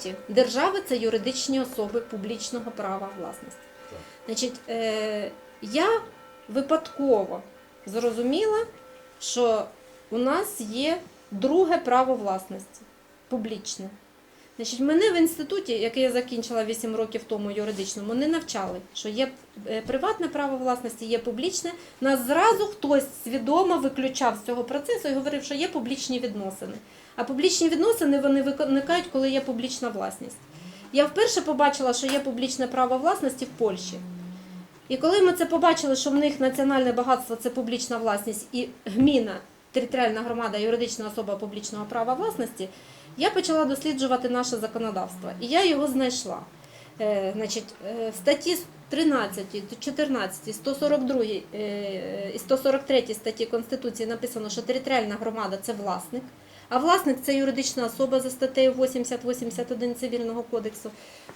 суті, держави це юридичні особи публічного права власності. Так. Значить, е, я випадково зрозуміла, що у нас є друге право власності публічне. Значить, мене в інституті, який я закінчила 8 років тому юридичному, не навчали, що є е, приватне право власності, є публічне. Нас зразу хтось свідомо виключав з цього процесу і говорив, що є публічні відносини. А публічні відносини вони виникають, коли є публічна власність. Я вперше побачила, що є публічне право власності в Польщі. І коли ми це побачили, що в них національне багатство це публічна власність і гміна, територіальна громада, юридична особа публічного права власності, я почала досліджувати наше законодавство. І я його знайшла. Е, значить, е, в статті 13, 14, 142 е, і 143 статті Конституції написано, що територіальна громада це власник. А власник це юридична особа за статтею 80-81 Цивільного кодексу.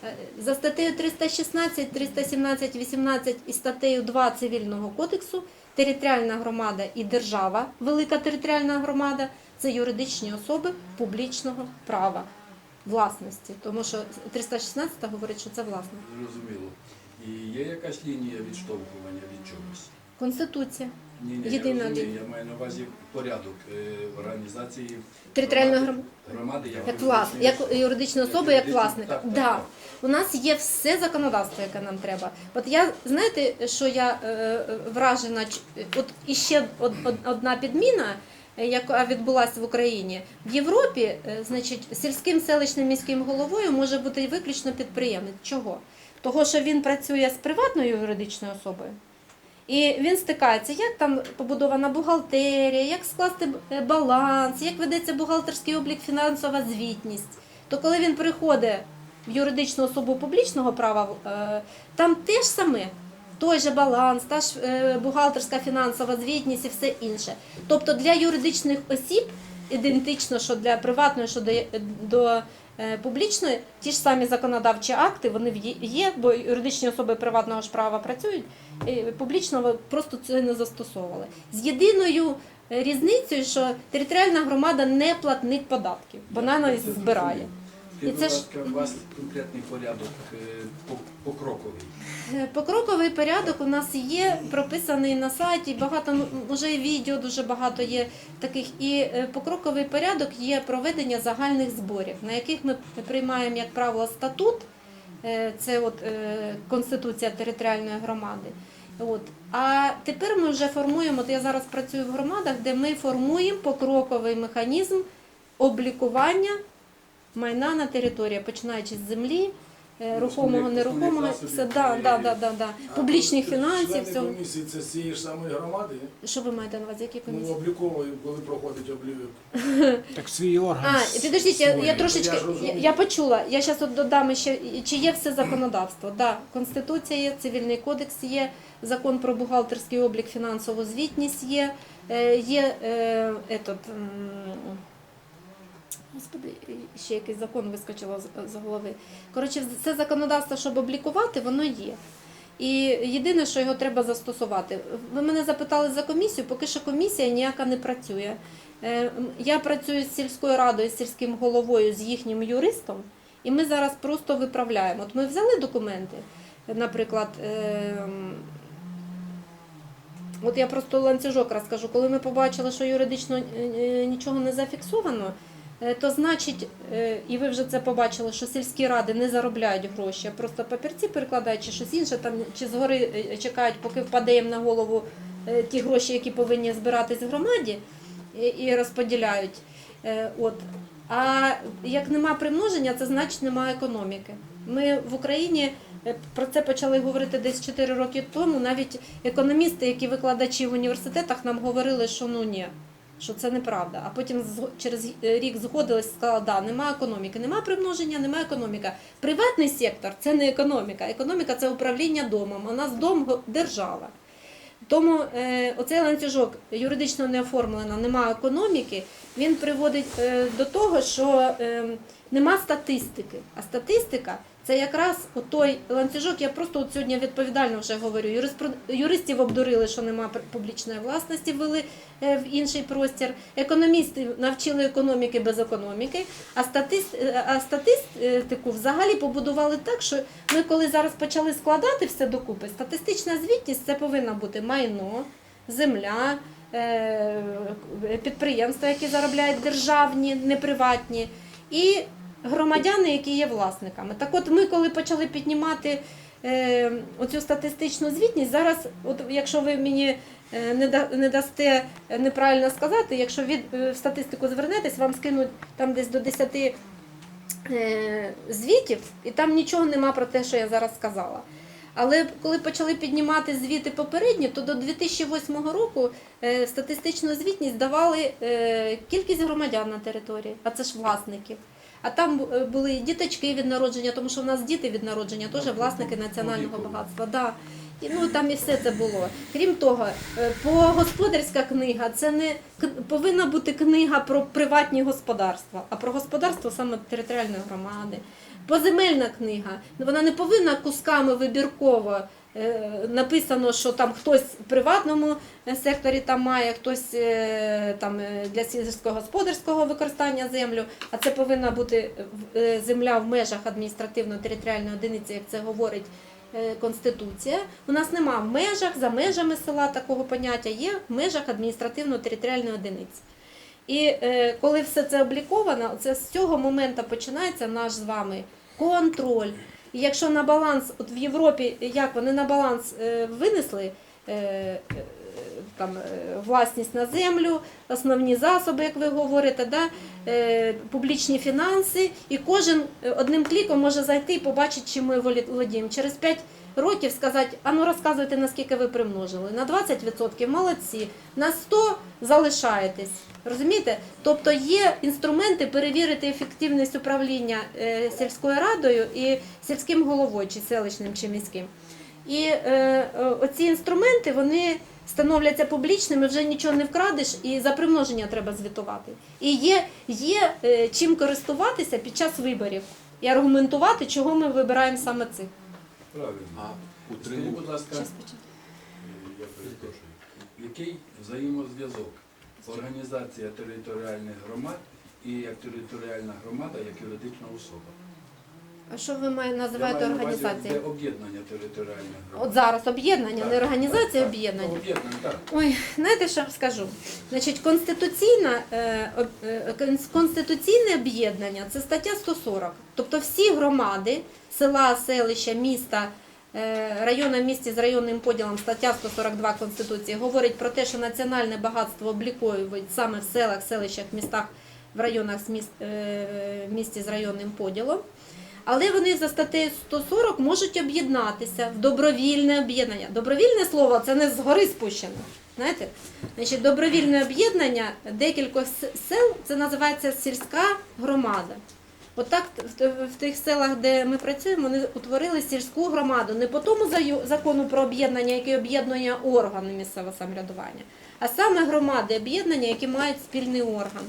Е, За статтею 316, 317, 18 і статтею 2 Цивільного кодексу територіальна громада і держава, велика територіальна громада це юридичні особи публічного права власності. Тому що 316 говорить, що це власник. Зрозуміло. І є якась лінія відштовхування від чогось? Конституція. Ні, ні, Єдина я розумію. Я маю на увазі порядок е, організації Територіальної громади, гром- громади як, Як власник, як юридична особа, як юридичної- власника. так, так, Да. так. У нас є все законодавство, яке нам треба. От я знаєте, що я е, е, вражена, ч- от іще од- од- одна підміна. е, Яка відбулася в Україні в Європі, е, значить, сільським селищним міським головою може бути виключно підприємець. Чого? Того, що він працює з приватною юридичною особою, і він стикається, як там побудована бухгалтерія, як скласти е, баланс, як ведеться бухгалтерський облік, фінансова звітність. То коли він приходить в юридичну особу публічного права, е, там те ж саме. Той же баланс, та ж е, бухгалтерська фінансова звітність і все інше. Тобто для юридичних осіб ідентично, що для приватної, що до, е, публічної, ті ж самі законодавчі акти, вони є, бо юридичні особи приватного ж права працюють, і публічного просто це не застосовували. З єдиною е, різницею, що територіальна громада не платник податків, вона нас збирає. І це ж- у вас конкретний порядок е, покроковий. Е, Покроковий порядок у нас є прописаний на сайті. Багато ну, вже відео дуже багато є таких. І е, покроковий порядок є проведення загальних зборів, на яких ми приймаємо, як правило, статут. Це от конституція територіальної громади. От. А тепер ми вже формуємо. От я зараз працюю в громадах, де ми формуємо покроковий механізм облікування майна на території, починаючи з землі, е, рухомого, нерухомого, все да, да, да, да, да. Публічних члени фінансів, всього. комісії це з цієї ж самої громади. Що ви маєте на увазі? Які Ну, комісії? коли проходить облік. Так свій орган. А, підождіть, я, я трошечки, Я ж я, розумію. я почула, я зараз от додам ще, чи є все законодавство. Да, Конституція є, Цивільний кодекс є, закон про бухгалтерський облік, фінансову звітність є, е, є е, етот, м, ще якийсь закон вискочило з, голови. Коротше, це законодавство, щоб облікувати, воно є. І єдине, що його треба застосувати. Ви мене запитали за комісію, поки що комісія ніяка не працює. Е, Я працюю з сільською радою, з сільським головою, з їхнім юристом, і ми зараз просто виправляємо. От ми взяли документи, наприклад, ем, от я просто ланцюжок розкажу. Коли ми побачили, що юридично е, е, нічого не зафіксовано, е, то значить, е, і ви вже це побачили, що сільські ради не заробляють гроші, а просто папірці перекладають чи щось інше, там чи згори е, чекають, поки впаде їм на голову е, ті гроші, які повинні збиратись в громаді, і, розподіляють. Е, От. А як нема примноження, це значить немає економіки. Ми в Україні е, про це почали говорити десь 4 роки тому. Навіть економісти, які викладачі в університетах, нам говорили, що ну ні, що це неправда. А потім через рік згодились, сказали, да, немає економіки, немає примноження, немає економіка. Приватний сектор це не економіка. Економіка це управління домом. У нас дом держава. Тому е, оцей ланцюжок юридично не оформлено, немає економіки, він приводить е, до того, що е, нема статистики. А статистика Це якраз той ланцюжок, я просто от сьогодні відповідально вже говорю. Юристів обдурили, що нема публічної власності, ввели е, в інший простір. Економістів навчили економіки без економіки, а, статист, е, а статистику взагалі побудували так, що ми коли зараз почали складати все докупи, статистична звітність це повинна бути майно, земля, е, підприємства, які заробляють державні, не приватні, і громадяни, які є власниками. Так от ми, коли почали піднімати е, оцю статистичну звітність, зараз, от якщо ви мені е, не, да, не дасте неправильно сказати, якщо від, е, в статистику звернетесь, вам скинуть там десь до 10 е, звітів, і там нічого нема про те, що я зараз сказала. Але коли почали піднімати звіти попередні, то до 2008 року е, статистичну звітність давали кількість громадян на території, а це ж власників. А там е, були і діточки від народження, тому що в нас діти від народження теж власники національного багатства. Да. І, ну, там і все це було. Крім того, е, по-господарська книга це не повинна бути книга про приватні господарства, а про господарство саме територіальної громади. Поземельна книга, вона не повинна кусками вибірково написано, що там хтось в приватному е, секторі там має, хтось е, там е, для сільськогосподарського використання землю, а це повинна бути е, земля в межах адміністративно-територіальної одиниці, як це говорить е, Конституція. У нас нема в межах, за межами села такого поняття, є в межах адміністративно-територіальної одиниці. І е, коли все це обліковано, це з цього моменту починається наш з вами контроль. І якщо на баланс, от в Європі, як вони на баланс е, винесли е, е, там, власність на землю, основні засоби, як ви говорите, да? публічні фінанси, і кожен одним кліком може зайти і побачити, чим ми володіємо. Через 5 років сказати, а ну розказуйте, наскільки ви примножили. На 20% молодці, на 100 залишаєтесь. Розумієте? Тобто є інструменти перевірити ефективність управління е, сільською радою і сільським головою, чи селищним, чи міським. І е, е, оці інструменти вони становляться публічними, вже нічого не вкрадеш, і за примноження треба звітувати. І є, є е, чим користуватися під час виборів і аргументувати, чого ми вибираємо саме цих. Правильно. А Скажіть, будь ласка, Щас почну. я перепрошую, який взаємозв'язок організація територіальних громад і як територіальна громада, як юридична особа? А що ви має- Я називаєте маю на увазі, організацією? де об'єднання територіальних громад. От зараз об'єднання, не організація, об'єднання. Об'єднання, так. Ой, знаєте, що скажу? Значить, конституційна, е, об- е, конс- конституційне об'єднання це стаття 140. Тобто всі громади, села, селища, міста, е, райони місті з районним поділом, стаття 142 Конституції говорить про те, що національне багатство обліковують саме в селах, селищах, містах, в районах з міст, е, місті з районним поділом. Але вони за статтею 140 можуть об'єднатися в добровільне об'єднання. Добровільне слово це не згори спущено. Знаєте? Значить, добровільне об'єднання декількох сел це називається сільська громада. Отак в, в тих селах, де ми працюємо, вони утворили сільську громаду не по тому закону про об'єднання, який об'єднує органи місцевого самоврядування, а саме громади об'єднання, які мають спільний орган.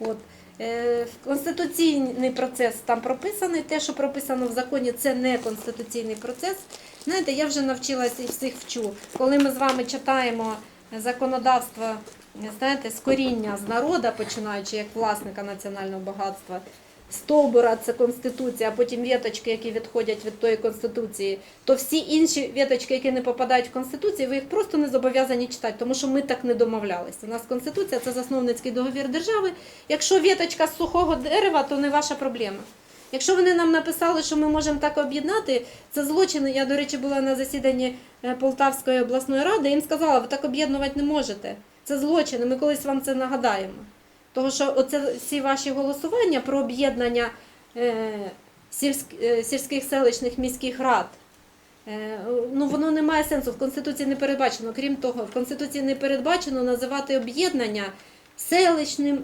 От. Е, Конституційний процес там прописаний. Те, що прописано в законі, це не конституційний процес. Знаєте, я вже навчилася і всіх вчу. Коли ми з вами читаємо законодавство, знаєте, з коріння з народа, починаючи як власника національного багатства, стовбура це конституція, а потім віточки, які відходять від тої конституції, то всі інші віточки, які не попадають в конституцію, ви їх просто не зобов'язані читати, тому що ми так не домовлялися. У нас конституція це засновницький договір держави. Якщо віточка з сухого дерева, то не ваша проблема. Якщо вони нам написали, що ми можемо так об'єднати, це злочини. Я, до речі, була на засіданні е, Полтавської обласної ради, їм сказала, ви так об'єднувати не можете. Це злочини, ми колись вам це нагадаємо. Тому що оце всі ваші голосування про об'єднання е, е, сільських селищних міських рад. Е, Ну, воно не має сенсу. В Конституції не передбачено. Крім того, в Конституції не передбачено називати об'єднання селищним,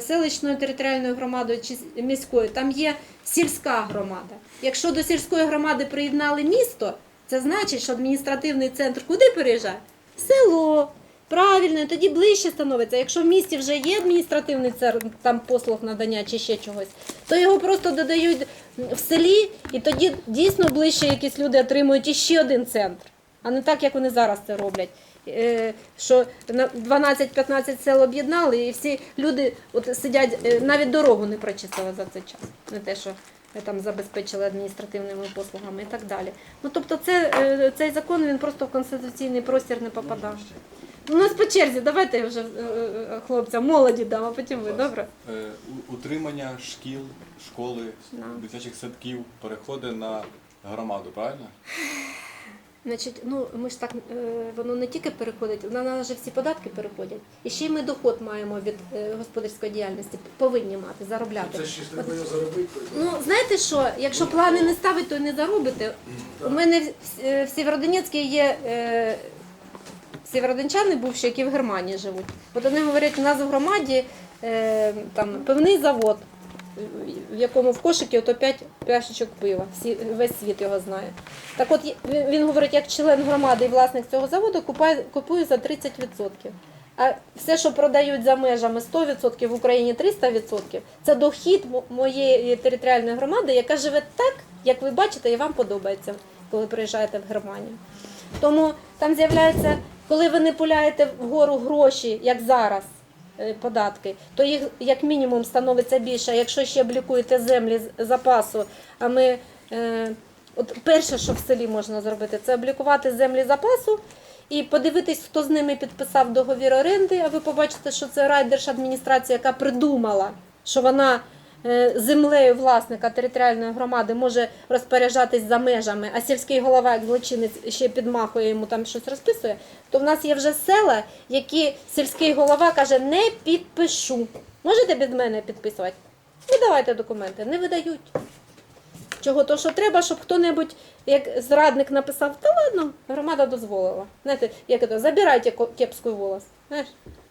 селищною територіальною громадою чи міською. Там є сільська громада. Якщо до сільської громади приєднали місто, це значить, що адміністративний центр куди переїжджає? Село. Правильно, тоді ближче становиться. Якщо в місті вже є адміністративний центр там послуг надання чи ще чогось, то його просто додають в селі, і тоді дійсно ближче якісь люди отримують іще один центр, а не так, як вони зараз це роблять. Е, Що на 12-15 сел об'єднали, і всі люди от сидять, е, навіть дорогу не прочистили за цей час. Не те, що е, там забезпечили адміністративними послугами і так далі. Ну тобто, це, е, цей закон він просто в конституційний простір не попадав. У нас по черзі, давайте вже е, е, хлопцям, молоді дам, а потім ви, добре? Утримання шкіл, школи, дитячих садків переходить на громаду, правильно? Значить, ну ми ж так е, воно не тільки переходить, на нас же всі податки переходять. І ще й ми доход маємо від е, господарської діяльності, повинні мати, заробляти. Це ще треба заробити. Ну, знаєте що, якщо плани не ставити, то не заробите. У мене в, е, Сєвєродонецькій є сєвєродончани бувші, які в Германії живуть. От вони говорять, у нас в громаді там пивний завод, в якому в кошикі ото 5 пляшечок пива. Всі, весь світ його знає. Так от він, говорить, як член громади і власник цього заводу купує, купує за 30%. А все, що продають за межами 100%, в Україні 300%, це дохід моєї територіальної громади, яка живе так, як ви бачите, і вам подобається, коли приїжджаєте в Германію. Тому там з'являється, коли ви не пуляєте вгору гроші, як зараз, податки, то їх як мінімум становиться більше. Якщо ще облікуєте землі запасу, а ми. Е, От перше, що в селі можна зробити, це облікувати землі запасу і подивитись, хто з ними підписав договір оренди. А ви побачите, що це райдержадміністрація, яка придумала, що вона е, землею власника територіальної громади може розпоряджатись за межами, а сільський голова, як злочинець, ще підмахує йому там щось розписує. То в нас є вже села, які сільський голова каже, не підпишу. Можете від мене підписувати? Видавайте документи, не видають. Чого? То що треба, щоб хто-небудь, як зрадник написав, та ладно, громада дозволила. Знаєте, як це, забирайте кепський волос. Знаєш?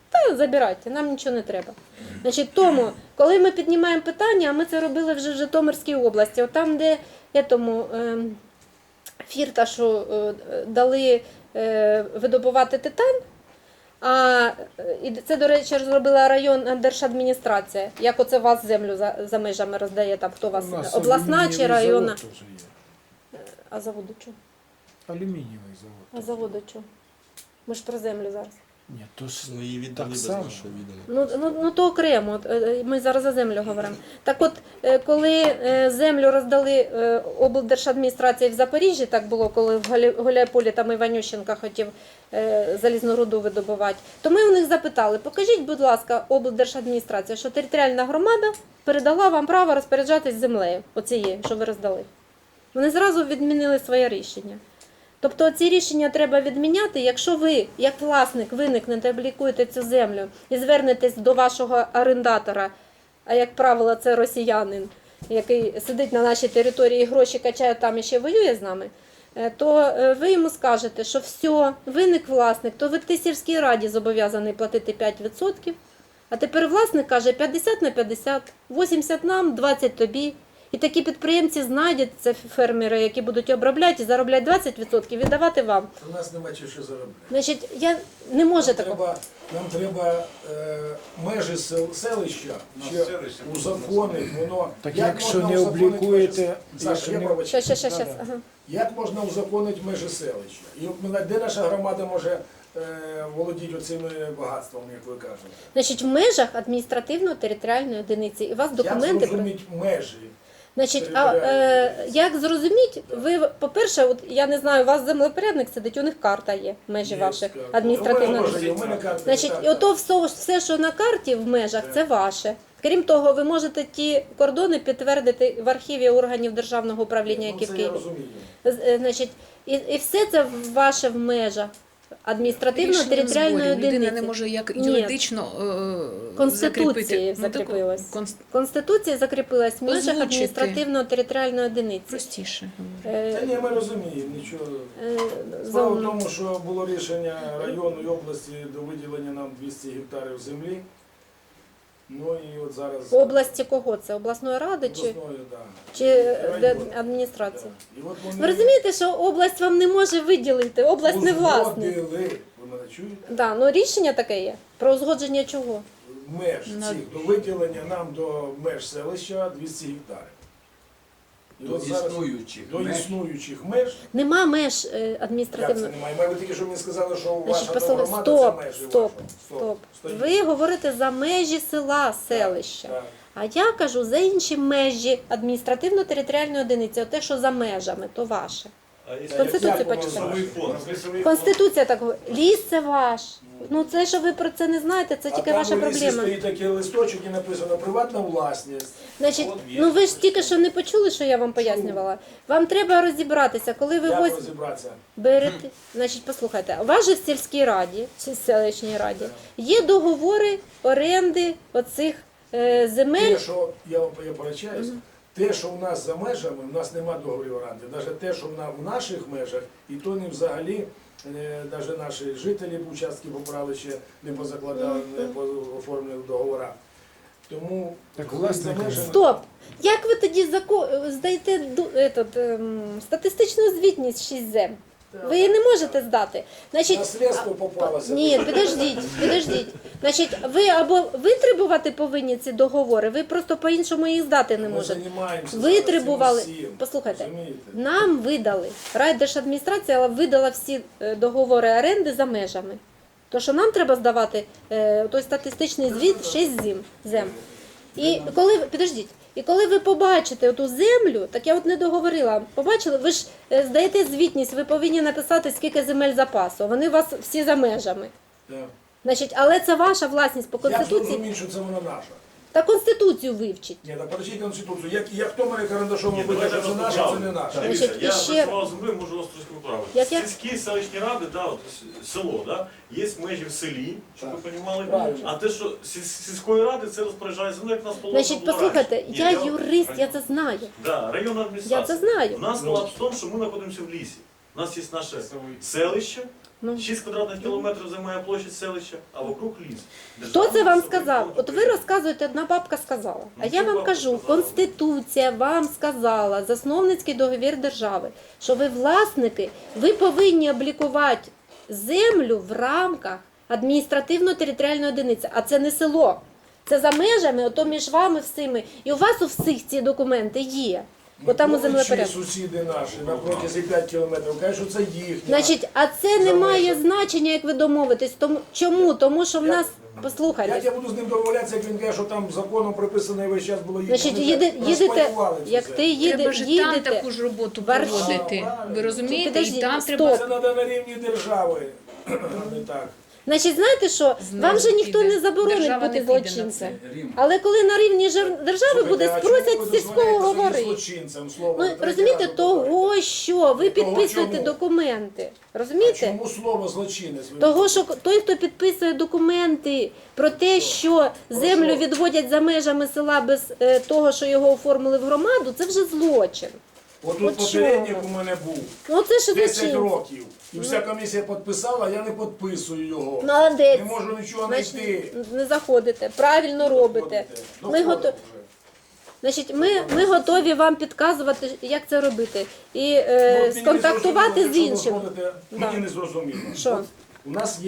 Та забирайте, нам нічого не треба. Значить, тому, коли ми піднімаємо питання, а ми це робили вже в Житомирській області, от там, де етому, ем, фірташу е, дали е, видобувати титан, а е, і це, до речі, зробила районна держадміністрація. Як оце вас землю за, за межами роздає, там хто у вас У нас обласна чи районна? завод теж є. А заводу чого? Алюмінієвий завод. А заводу чого? Ми ж про землю зараз. Ні, то ж Ну її віддали Так без само. нашого віддали. Ну, ну, ну то окремо. Е, Ми зараз за землю говоримо. Так от, е, коли е, землю роздали е, облдержадміністрації в Запоріжжі, так було, коли в Галі- Гуляйполі там Іванющенка хотів е, залізну руду видобувати, то ми у них запитали, покажіть, будь ласка, облдержадміністрація, що територіальна громада передала вам право розпоряджатись землею, оцією, що ви роздали. Вони зразу відмінили своє рішення. Тобто ці рішення треба відміняти, якщо ви, як власник, виникнете, облікуєте цю землю і звернетесь до вашого орендатора, а як правило, це росіянин, який сидить на нашій території і гроші качає там і ще воює з нами, е, то е, ви йому скажете, що все, виник власник, то ви ти сільській раді зобов'язаний платити 5%, а тепер власник каже 50 на 50, 80 нам, 20 тобі. І такі підприємці знайдуть це фермери, які будуть обробляти і заробляти 20% віддавати вам. У нас нема чого що заробляти. Значить, я не можу Нам такого. треба, нам треба е, межі сел, селища ще узаконити, воно... Так як якщо можна не узаконити облікуєте, межі- Саша, якщо я не- пробачу. Щас, щас, щас, щас. Ага. Як можна узаконити межі селища? І от де наша громада може е, володіти оцими багатствами, як ви кажете? Значить, в межах адміністративно-територіальної одиниці. І у вас Як документи про. зрозуміти межі? Значить, а е, як зрозуміть, ви, по-перше, от я не знаю, у вас землепорядник сидить, у них карта є, межі Є, ваших адміністративних. У мене теж є, у мене карта, Значить, і ото все, все, що на карті в межах, це ваше. Крім того, ви можете ті кордони підтвердити в архіві органів державного управління, Ну, які в Києві. е, Значить, і, і все це ваше в межах адміністративно-територіальної Рішенням. Людина не одиниці. може як юридично е, Конституції закріпилась. Ну, конст... Конституція закріпилась в межах адміністративно-територіальної одиниці. Простіше. Та Е, ні, ми розуміємо, нічого. е, Справа в тому, що було рішення району і області до виділення нам 200 гектарів землі. Ну і от зараз області кого це? Обласної ради чи, обласною, да. чи Район. адміністрації? Да. І от вони Ви розумієте, що область вам не може виділити, область не власне. Ви мене чуєте? Да, ну рішення таке є. Про узгодження чого? Меж На- цих до виділення нам до меж селища 200 гектарів. До існуючих до меж існуючих меж Нема меж е, Як це адміністративно. немає? Ми тільки що мені сказали, що Значить, ваша послухай, громада стоп, це межі стоп, вашого. стоп. Стоїть. Ви говорите за межі села, селища. Так. А я кажу за інші межі адміністративно-територіальної одиниці, те, що за межами, то ваше. А если Конституцію Як воно почитайте. називається? фонд. Лісовий фонд. Конституція так говорить. Ліс це ваш. Ну це, що ви про це не знаєте, це тільки там ваша у лісі проблема. стоїть такий листочок і написано приватна власність. Значить, От ну ви ж тільки що не почули, що я вам пояснювала. Вам треба розібратися, коли ви Як ось розібратися? берете. Значить, послухайте, у вас же в сільській раді чи селищній раді є договори оренди оцих е, земель. Те, що я вам я поручаюсь, те, що в нас за межами, в нас нема договорів оренди. Навіть те, що в, на, в наших межах, і то не взагалі, навіть наші жителі б участки поправили ще не позакладали, не оформили договора. Тому Так власне, межами- Стоп! Як ви тоді зако... здаєте ду- ем, статистичну звітність 6 зем? Ви її не можете здати. Значить, попалося. Ні, підождіть, підождіть. Значить, ви або витребувати повинні ці договори, ви просто по-іншому їх здати не Ми можете. займаємося Витребували. цим. Послухайте, Розумієте? нам видали. Райдержадміністрація видала всі е, договори оренди за межами. То, що нам треба здавати е, той статистичний звіт 6 зім, зем. І коли ви підождіть, і коли ви побачите ту землю, так я от не договорила. Побачили, ви ж е, здаєте звітність, ви повинні написати, скільки земель запасу. Вони у вас всі за межами. Так. Значить, але це ваша власність по Як конституції. що це вона наша? Та конституцію вивчіть. Ні, так прочіть конституцію. Як, як хто мене карандашом Ні, давайте що це наше, це не наше. Дивіться, Значить, я іще- працював з землею, можу вас трошки поправити. Як? Сільські селищні ради, да, от, с- село, да, є межі в селі, щоб ви розуміли. Правильно. А те, що сіль- сільської ради, це розпоряджається, ну як нас положено Значить, було послухайте, раніше. Я вам- юрист, я це знаю. Да, районна адміністрація. Я це знаю. У нас колапс в тому, що ми знаходимося в лісі. У нас є наше селище. 6 квадратних кілометрів займає площадь селища, а вокруг ліс. Хто це вам сказав? фонд От ви України. розказуєте, одна бабка сказала. А Ну, я вам бабка кажу, сказала? Конституція вам сказала, засновницький договір держави, що ви власники, ви повинні облікувати землю в рамках адміністративно-територіальної одиниці, а це не село. Це за межами, ото між вами всіми. І у вас у всіх ці документи є. Бо там у землепорядку. сусіди наші на протязі 5 кілометрів кажуть, що це їхня. Значить, а це не має значення, як ви домовитесь. Тому чому? Тому що в нас Як послухайте. я буду з ним домовлятися, як він каже, що там законом приписано і весь час було їхня. Значить, Ми їде, їдете, розпаювали як ти їде, Треба ж там їдете. таку ж роботу Варшава. проводити. Ви розумієте? Підождіть, І там треба Це треба на рівні держави, а не так. Значить, знаєте що? Знову Вам же ніхто піде. не заборонить Держава бути не піде на це. злочинцем. Рім. Але коли на рівні жер- держави Слухайте, буде, а чому ви спросять дозволяєте сільського собі говорити. злочинцем, слово Ну, розумієте, раз повторюю. того, що ви Того підписуєте чому? документи. А Розумієте? Чому слово злочинець? ви Того, що той, хто підписує документи про те, що землю відводять за межами села без е, того, що його оформили в громаду, це вже злочин. От От чого? попередник у мене був Ну це ж 10 злочин. років. І вся комісія підписала, я не підписую його. Молодець. Не можу нічого Значить, знайти. не заходите, правильно робите. Ну, Ми готові. вже. Значить, ми, ми готові вам підказувати, як це робити, і Ну, е, от мені не сконтактувати зрозуміло, з ви іншим. ходите, Да. Мені не зрозуміло. Що? От У нас є